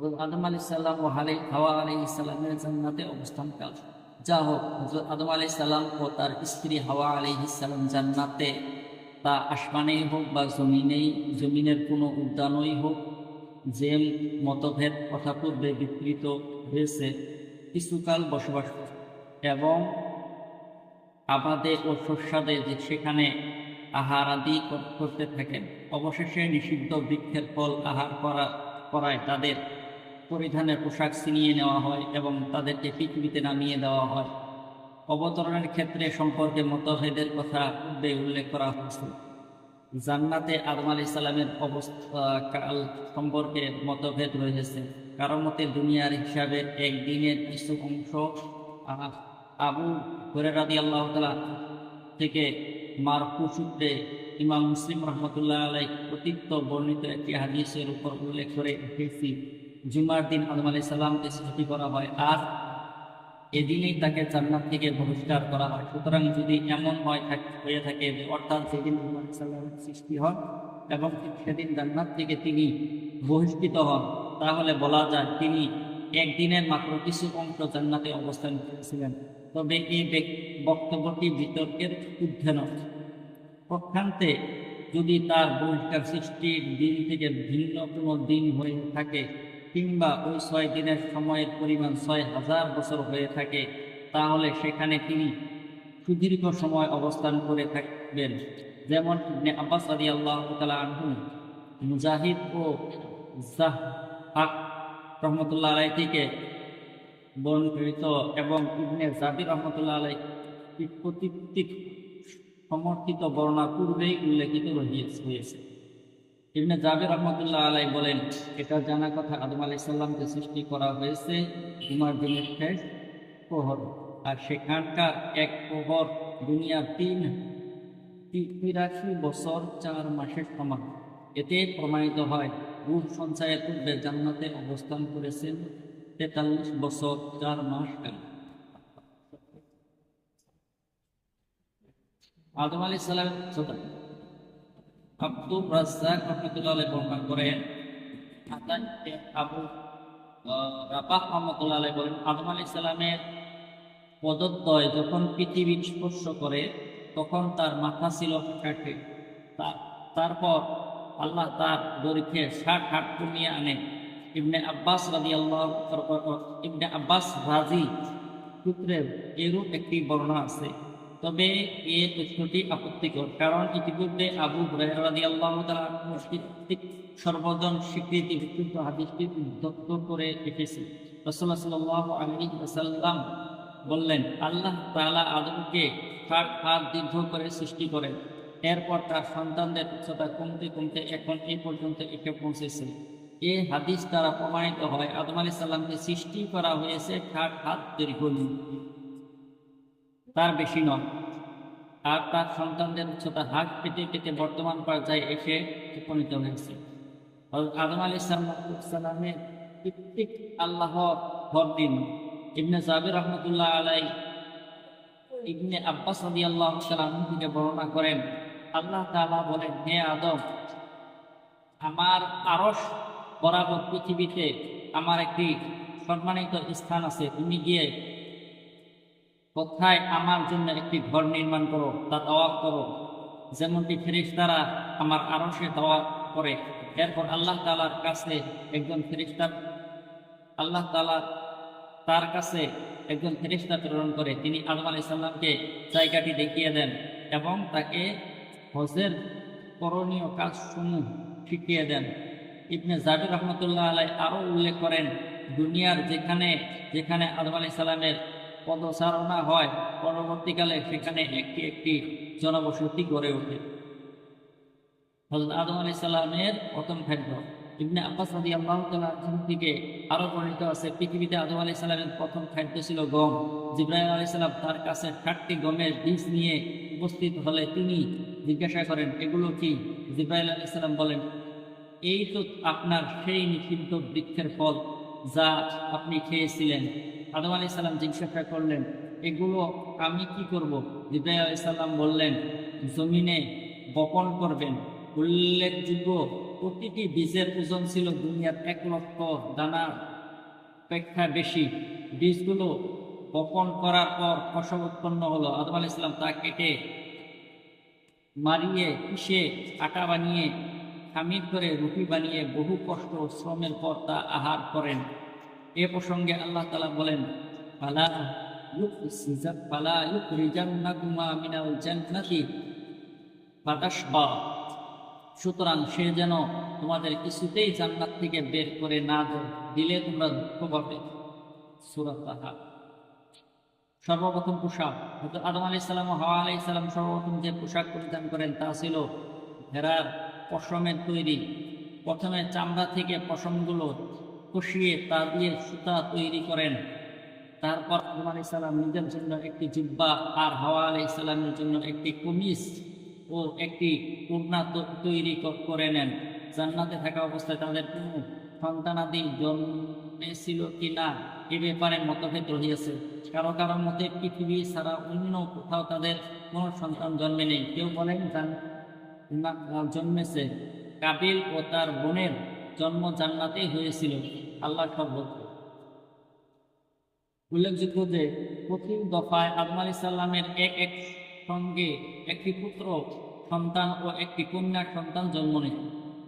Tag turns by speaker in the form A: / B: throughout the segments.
A: হযরত আদম আলী সাল্লাম ও হালি হাওয়া আলী ইসলামের জান্নাতে অবস্থানকাল যা হোক হজরত আদম আলী সাল্লাম ও তার স্ত্রী হাওয়া আলী ইসলাম জান্নাতে তা আসমানেই হোক বা জমিনেই, জমিনের কোনো উদ্যানই হোক যে মতভেদ কথা পূর্বে বিকৃত হয়েছে, কিছুকাল বসবাস এবং আবাদে ও শস্যাদে যে সেখানে আহার আদি করতে থাকেন, অবশেষে নিষিদ্ধ বৃক্ষের ফল আহার করা, করায় তাদের পরিধানের পোশাক ছিনিয়ে নেওয়া হয় এবং তাদেরকে পৃথিবীতে নামিয়ে দেওয়া হয়। অবতরণের ক্ষেত্রে সম্পর্কে মতভেদের কথা পূর্বে উল্লেখ করা হয়েছে। জান্নাতে আদম আলি সাল্লামের অবস্থা কাল সম্পর্কে মতভেদ রয়েছে। কারও মতে দুনিয়ার হিসাবে একদিনের কিছু অংশ আবু হরে রাদি আল্লাহ তালা থেকে মারফু সূত্রে ইমাম মুসলিম রহমতুল্লাহ আলাই অতীত বর্ণিত একটি হাদিসের উপর উল্লেখ করে এসেছি জুমার দিন আদম আলি সাল্লামকে সৃষ্টি করা হয় আর এদিনেই তাকে জান্নাত থেকে বহিষ্কার করা হয়। সুতরাং যদি এমন হয় থাক- হয়ে থাকে যে অর্থাৎ সেদিন আদম আলি সাল্লামের সৃষ্টি হয় এবং সেদিন জান্নাত থেকে তিনি বহিষ্কৃত হন, তাহলে বলা যায় তিনি একদিনের মাত্র কিছু অংশ জান্নাতে অবস্থান করেছিলেন। তবে এই বক্তব্যটি বিতর্কের ঊর্ধ্বে নয়। পক্ষান্তে যদি তার বহিষ্কার সৃষ্টির দিন থেকে ভিন্ন কোনো দিন হয়ে থাকে কিংবা ওই ছয় দিনের সময়ের পরিমাণ ছয় হাজার বছর হয়ে থাকে, তাহলে সেখানে তিনি সুদীর্ঘ সময় অবস্থান করে থাকবেন। যেমন ইবনে আব্বাস রাদি আল্লাহ আনহু, মুজাহিদ ও রহমতুল্লাহ আলাই থেকে বর্ণিত এবং ইবনে জাবির রহমতুল্লাহ আলাই কর্তৃক সমর্থিত বর্ণা পূর্বেই উল্লেখিত হয়েছে ইবনে জাবির রহমতুল্লাহ আলাই বলেন, এটা জানা কথা আদম আলাই সাল্লামকে সৃষ্টি করা হয়েছে জুমার দিনের শেষ প্রহর। আর সেখানকার এক প্রহর দুনিয়ার তিন তিরাশি বছর চার মাসের সমান। এতে প্রমাণিত হয় রূপ সঞ্চয়ের পূর্বে জান্নাতে অবস্থান করেছেন তেতাল্লিশ বছর চার মাস কাল আদম আলী সালাম আব্দুল রাজ্জাক রহমতুল্লাহ বর্ণনা করেন আবু রাবাহ রহমতুল্লাহ বলেন আদম আলী সালামের যখন পৃথিবী স্পর্শ করে তখন তার মাথা ছিল তা- তারপর আল্লাহ তার দৈর্ঘ্যে ষাট হাত কমিয়ে আনে ইবনে আব্বাস রাজি আল্লাহ ইবনে আব্বাস রাজি সূত্রে এরূপ একটি বর্ণনা আছে তবে এ তথ্যটি আপত্তিকর, কারণ ইতিপূর্বে আবু কর্তৃক সর্বজন স্বীকৃতি বিশুদ্ধ হাদিসটি উদ্ধত্ত করে এসেছে আলাইহি ওয়াসাল্লাম বললেন, আল্লাহ তালা আদমকে ষাট হাত দীর্ঘ করে সৃষ্টি করেন। এরপর তার সন্তানদের উচ্চতা কমতে কমতে এখন এই পর্যন্ত এসে পৌঁছেছে। এ হাদিস দ্বারা প্রমাণিত হয়, আদম আলাইহিস সালামকে সৃষ্টি করা হয়েছে ষাট হাত দীর্ঘ। তার বেশি নয়। আর তার সন্তানদের উচ্চতা হাত পেতে পেতে বর্তমান পর্যায়ে এসে উপনীত হয়েছে। আদম আলী সালামের কৃত্তিক আল্লাহ ভর দিন। ইবনে জাবির রহমতুল্লাহ আলাই ইবনে আব্বাস রাদি আল্লাহ সালাম থেকে বর্ণনা করেন, আল্লাহ তাআলা বলেন, হে আদম, আমার আরশ বরাবর পৃথিবীতে আমার একটি সম্মানিত স্থান আছে। তুমি গিয়ে কোথায় আমার জন্য একটি ঘর নির্মাণ করো, তা তাওয়াফ করো। যেমনটি ফেরিস্তারা আমার আরও সে দাওয়া করে, এরপর আল্লাহ তালার কাছে একজন ফেরিস্তা আল্লাহ তালা তার কাছে একজন ফেরিস্তা প্রেরণ করে, তিনি আদম আলাইহিস সালামকে জায়গাটি দেখিয়ে দেন এবং তাকে হজের করণীয় কাজসমূহ শিখিয়ে দেন। ইবনে জাবির রহমতুল্লাহ আলাই আরও উল্লেখ করেন, দুনিয়ার যেখানে যেখানে আদম আলাইহিস সালামের পদচারণা হয়, পরবর্তীকালে সেখানে একটি একটি জনবসতি গড়ে ওঠে। হজরত আদম আলি সাল্লামের প্রথম খাদ্য ইবনে আব্বাস রাদি আল্লাহ থেকে আরও বর্ণিত আছে, পৃথিবীতে আদম আলি সাল্লামের প্রথম খাদ্য ছিল গম। জিব্রাহিম আলি সাল্লাম তার কাছে ষাটটি গমের বীজ নিয়ে উপস্থিত হলে তিনি জিজ্ঞাসা করেন, এগুলো কি? জিব্রাহিম আলি সাল্লাম বলেন, এই তো আপনার সেই নিষিদ্ধ বৃক্ষের ফল যা আপনি খেয়েছিলেন। আদম আলি সাল্লাম জিজ্ঞাসা করলেন, এগুলো আমি কি করব? জিব্রাহিম আলি সাল্লাম বললেন, জমিনে বপন করবেন। উল্লেখযোগ্য প্রতিটি বীজের ওজন ছিল দুনিয়ার এক লক্ষ দানার অপেক্ষা বেশি। বীজগুলো বপন করার পর ফসল উৎপন্ন হলো। আদম আলাইহিস সালাম তা কেটে মারিয়ে, পিষে, আটা বানিয়ে, খামির করে রুটি বানিয়ে বহু কষ্ট শ্রমের পর তা আহার করেন। এ প্রসঙ্গে আল্লাহ তালা বলেন, ফালা ইউখরিজা ফালা ইউখরিজান্নাকুমা মিনাল জান্নাতি ফাতাশবা। সুতরাং সে যেন তোমাদের কিছুতেই জান্নাত থেকে বের করে না দিলে তোমরা দুঃখ পাবে। সুরাত সর্বপ্রথম পোশাক আদম আলি সাল্লাম ও হাওয়া আলি সাল্লাম সর্বপ্রথম যে পোশাক পরিধান করেন তা ছিল ভেড়ার পশমের তৈরি। প্রথমে চামড়া থেকে পশমগুলো কষিয়ে তা দিয়ে সুতা তৈরি করেন। তারপর আদম আলি সাল্লাম নিজের জন্য একটি জিব্বা আর হাওয়া আলি সাল্লামের জন্য একটি কমিজ ও একটি পূর্ণা তৈরি করে নেন। জান্নাতে থাকা অবস্থায় তাদের কোনো সন্তানাদি জন্মেছিল কি না এ ব্যাপারে মতভেদ রহিয়াছে। কারও কারও মতে পৃথিবী ছাড়া অন্য কোথাও তাদের কোনো সন্তান জন্মে নেই। কেউ বলেন জান- জন্মেছে। কাবিল ও তার বোনের জন্ম জান্নাতেই হয়েছিল। আল্লাহ সর্বত্র উল্লেখযোগ্য যে প্রতি দফায় আদম আলি সাল্লামের এক এক সঙ্গে একটি পুত্র, সন্তান ও একটি কন্যার সন্তান জন্ম নেয়।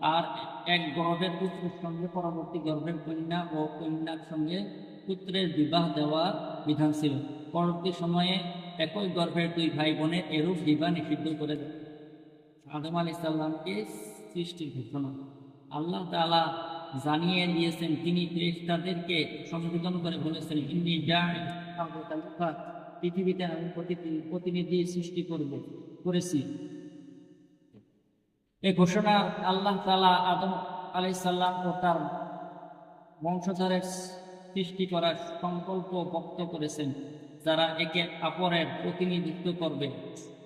A: আর এক গর্ভের পুত্রের সঙ্গে পরবর্তী গর্ভের কন্যা ও কন্যার সঙ্গে পুত্রের বিবাহ দেওয়ার বিধান ছিল। পরবর্তী সময়ে একই গর্ভের দুই ভাই বোনের এরূপ বিবাহ নিষিদ্ধ করে দেয়। আদম আলি সাল্লামকে সৃষ্টির ঘোষণা। আল্লাহ তাআলা জানিয়ে দিয়েছেন তিনি ফেরেশতাদেরকে সংশোধন করে বলেছেন ইন্নি জা'i আবু তালুকা পৃথিবীতে আমি প্রতিটি- প্রতিনিধি সৃষ্টি করব করেছি এই ঘোষণা আল্লাহ তাআলা আদম আলাইহিস সালাম ও তার বংশধরের সৃষ্টি করার সংকল্প ব্যক্ত করেছেন যারা একে অপরের প্রতিনিধিত্ব করবে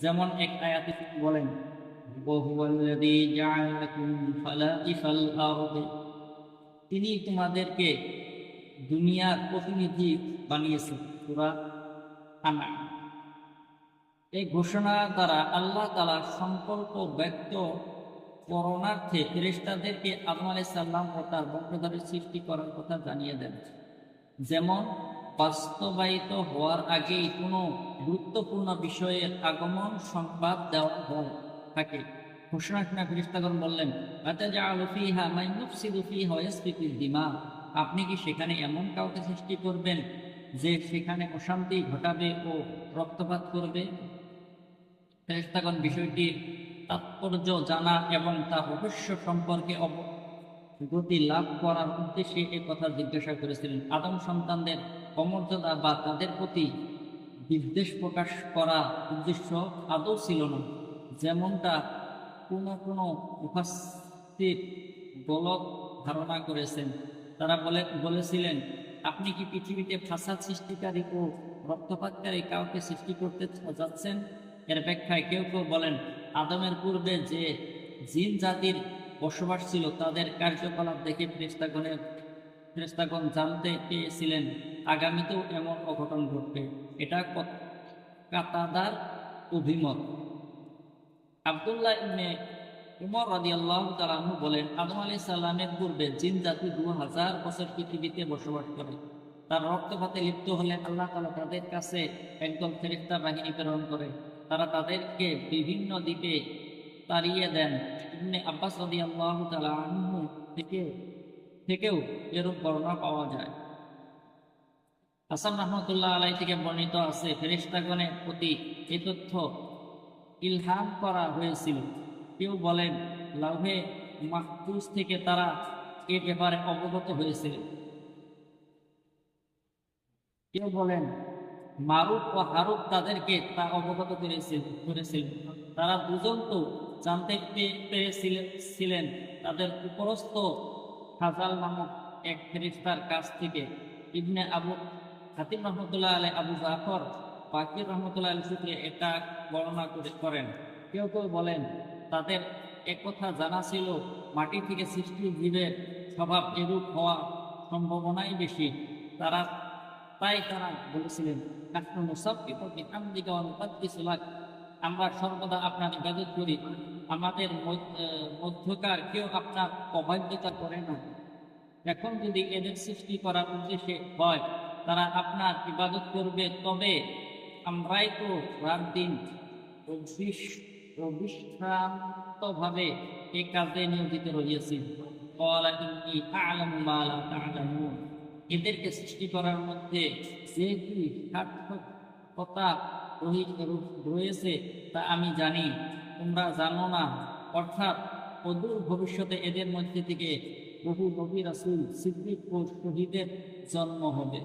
A: যেমন এক আয়াতে তিনি বলেন وهو الذي جعل لكم خلائف الأرض তিনি তোমাদেরকে দুনিয়ার প্রতিনিধি বানিয়েছেন, সূরা আনা এই ঘোষণা দ্বারা আল্লাহ তাআলা সংকল্প ব্যক্ত করণার্থে ফেরেশতাদেরকে আদম আলাইহিস সালাম ও তার বংশধরের সৃষ্টি করার কথা জানিয়ে দেন। যেমন, বাস্তবায়িত হওয়ার আগেই কোনো গুরুত্বপূর্ণ বিষয়ের আগমন সংবাদ দেওয়া হয়, থাকে। ঘোষণা শুনে ফেরেশতাগণ বললেন আপনি কি সেখানে এমন কাউকে সৃষ্টি করবেন যে সেখানে অশান্তি ঘটাবে ও রক্তপাত করবে? ফেরেশতাগণ বিষয়টির তাৎপর্য জানা এবং তা রহস্য সম্পর্কে অব গতি লাভ করার উদ্দেশ্যে এ কথা জিজ্ঞাসা করেছিলেন। আদম সন্তানদের অমর্যাদা বা তাদের প্রতি বিদ্বেষ প্রকাশ করা উদ্দেশ্য আদৌ ছিল না। যেমনটা কোনো কোনো মুফাসসির গলত ধারণা করেছেন। তারা বলে, বলেছিলেন, আপনি কি পৃথিবীতে ফাসাদ সৃষ্টিকারী ও রক্তপাতকারী কাউকে সৃষ্টি করতে যাচ্ছেন? এর ব্যাখ্যায় কেউ কেউ বলেন, আদমের পূর্বে যে জিন জাতির বসবাস ছিল, তাদের কার্যকলাপ দেখে ফেরেস্তাগণের ফেরেস্তাগণ জানতে পেয়েছিলেন আগামীতেও এমন অঘটন ঘটবে। এটা কাতাদার অভিমত। আব্দুল্লাহ ইবনে উমর রাদিয়াল্লাহু তাআলা আনহু বলেন আদম আলাইহিস সালামের পূর্বে জিন জাতি দু হাজার বছর পৃথিবীতে বসবাস করে? তার রক্তপাতে লিপ্ত হলে আল্লাহ তাআলা তাদের কাছে একদল ফেরেশতা বাহিনী প্রেরণ করে। তারা তাদেরকে বিভিন্ন দ্বীপে তাড়িয়ে দেন। ইবনে আব্বাস রাদিয়াল্লাহু তাআলা আনহু থেকে, থেকেও এরূপ বর্ণনা পাওয়া যায়। হাসান রহমতুল্লাহ আলাই থেকে বর্ণিত আছে, ফেরেশতাগণের প্রতি এই তথ্য ইলহাম করা হয়েছিল। কেউ বলেন, লাউহে মাহফুজ থেকে তারা এ ব্যাপারে অবগত হয়েছিল কেউ বলেন, মারুফ ও হারুফ তাদেরকে তা অবগত করেছিল করেছিল তারা দুজন তো জানতে পেরেছিলেন ছিলেন তাদের উপরস্থ হাজাল নামক এক ফেরিস্তার কাছ থেকে। ইবনে আবু, হাতিম রহমতুল্লাহ আলাই আবু জাফর বাকির রহমতুল্লাহ সূত্রে এটা বর্ণনা করে করেন। কেউ কেউ বলেন, তাদের একথা জানা ছিল, মাটি থেকে সৃষ্টি জীবের স্বভাব এরূপ হওয়ার সম্ভাবনাই বেশি। তারা তাই তারা বলেছিলেন। আমরা সর্বদা আপনার ইবাদত করি। আমাদের মধ্য- মধ্যকার কেউ আপনার অবাধ্যতা করে না। এখন যদি এদের সৃষ্টি করার উদ্দেশ্যে হয়, তারা আপনার ইবাদত করবে তবে আমরাই তো রাত দিন অবিশ্রান্তভাবে এই কাজে নিয়োজিত রইয়াছি এদেরকে সৃষ্টি করার মধ্যে যে কি সার্থকতা রয়েছে তা আমি জানি। তোমরা জানো না। অর্থাৎ অদূর ভবিষ্যতে এদের মধ্যে থেকে বহু নবী রাসুল সিদ্দিক ও শহীদের জন্ম হবে।